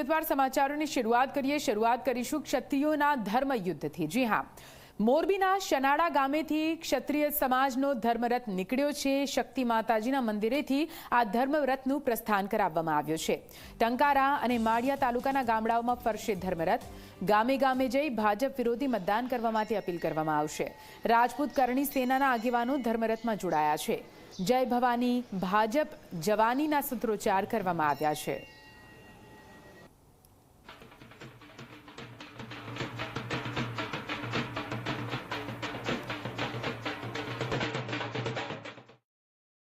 વિગતવાર સમાચારોની શરૂઆત કરીએ. શરૂઆત કરીશું ક્ષત્રિયોના ધર્મ જી હા. મોરબીના શનાળા ગામેથી ક્ષત્રિય સમાજનો ધર્મરથ નીકળ્યો છે. શક્તિ માતાજીના મંદિરેથી આ ધર્મરથનું પ્રસ્થાન કરાવવામાં આવ્યું છે. ટંકારા અને માળિયા તાલુકાના ગામડાઓમાં ફરશે ધર્મરથ. ગામે ગામે જઈ ભાજપ વિરોધી મતદાન કરવા માટે અપીલ કરવામાં આવશે. રાજપૂત કરણી સેનાના આગેવાનો ધર્મરથમાં જોડાયા છે. જય ભવાની, ભાજપ જવાનીના સૂત્રોચ્ચાર કરવામાં આવ્યા છે.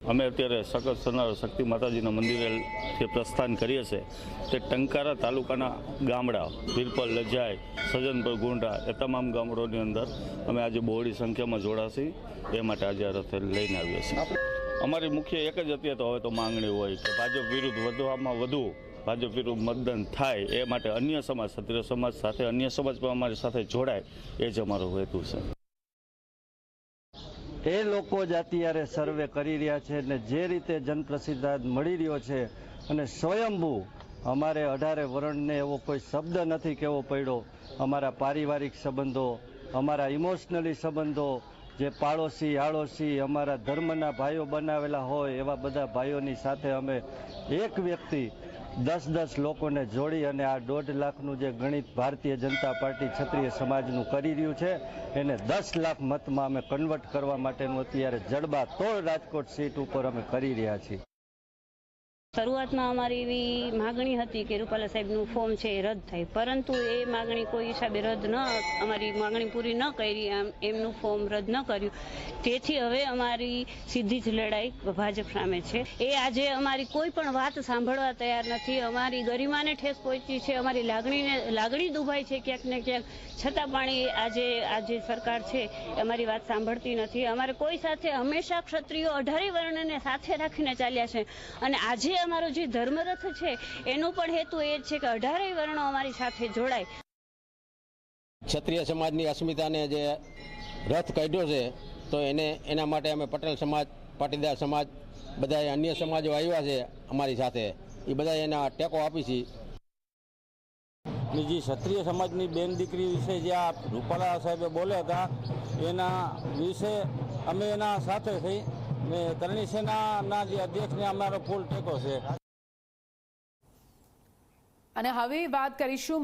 અમે અત્યારે સખત સનાર શક્તિ માતાજીના મંદિરેથી પ્રસ્થાન કરીએ છીએ. તે ટંકારા તાલુકાના ગામડા, વીરપલ લજાય સજનપર, ગુંડા એ તમામ ગામડોની અંદર અમે આજે બહોળી સંખ્યામાં જોડાશી. એ માટે આજે રથ લઈને આવીએ છીએ. અમારી મુખ્ય એક જ અત્યારે તો હવે તો માંગણી હોય કે ભાજપ વિરુદ્ધ વધવામાં વધુ, ભાજપ વિરુદ્ધ મતદાન થાય એ માટે અન્ય સમાજ, ક્ષત્રિય સમાજ સાથે, અન્ય સમાજ પણ અમારી સાથે જોડાય, એ જ અમારો હેતુ છે. એ લોકો જ અત્યારે સર્વે કરી રહ્યા છે અને જે રીતે જનપ્રસિદ્ધાદ મળી રહ્યો છે અને સ્વયંભૂ અમારે અઢારે વર્ણને એવો કોઈ શબ્દ નથી કહેવો પડ્યો. અમારા પારિવારિક સંબંધો, અમારા ઇમોશનલી સંબંધો, જે પાડોશી, આડોશી, અમારા ધર્મના ભાઈઓ બનાવેલા હોય એવા બધા ભાઈઓની સાથે અમે એક વ્યક્તિ દસ દસ લોકોને જોડી અને આ દોઢ લાખનું જે ગણિત ભારતીય જનતા પાર્ટી ક્ષત્રિય સમાજનું કરી રહ્યું છે, એને દસ લાખ મતમાં અમે કન્વર્ટ કરવા માટેનું અત્યારે જડબા તોડ રાજકોટ સીટ ઉપર અમે કરી રહ્યા છીએ. શરૂઆતમાં અમારી એવી માગણી હતી કે રૂપાલા સાહેબનું ફોર્મ છે એ રદ થાય. પરંતુ એ માગણી કોઈ હિસાબે રદ ન, અમારી માગણી પૂરી ન કરી એમનું ફોર્મ રદ ન કર્યું. તેથી હવે અમારી સીધી જ લડાઈ ભાજપ સામે છે. એ આજે અમારી કોઈ પણ વાત સાંભળવા તૈયાર નથી. અમારી ગરિમાને ઠેસ પહોંચી છે, અમારી લાગણીને, લાગણી દુભાઈ છે ક્યાંક ને ક્યાંક. છતાં પણ એ આજે આજે સરકાર છે, અમારી વાત સાંભળતી નથી. અમારે કોઈ સાથે હંમેશા ક્ષત્રિયો અઢારે વર્ણને સાથે રાખીને ચાલ્યા છે. અને આજે અમારો જે ધર્મરથ છે એનો પણ હેતુ એ છે કે અઢારેય વર્ણો અમારી સાથે જોડાય. ક્ષત્રિય સમાજની અસ્મિતાને જે રથ કાઢ્યો છે તો એને એના માટે અમે પટેલ સમાજ પાટીદાર સમાજ બધા અન્ય સમાજો આવ્યા છે અમારી સાથે. એ બધા એના ટેકો આપી છે. બીજી ક્ષત્રિય સમાજની બેન દીકરી વિશે જે આ રૂપાલા સાહેબે બોલ્યા હતા એના વિશે અમે એના સાથે થઈ ને કરણી સેનાના જે અધ્યક્ષને અમારો ફૂલ ટેકો છે. અને હવે વાત કરીશું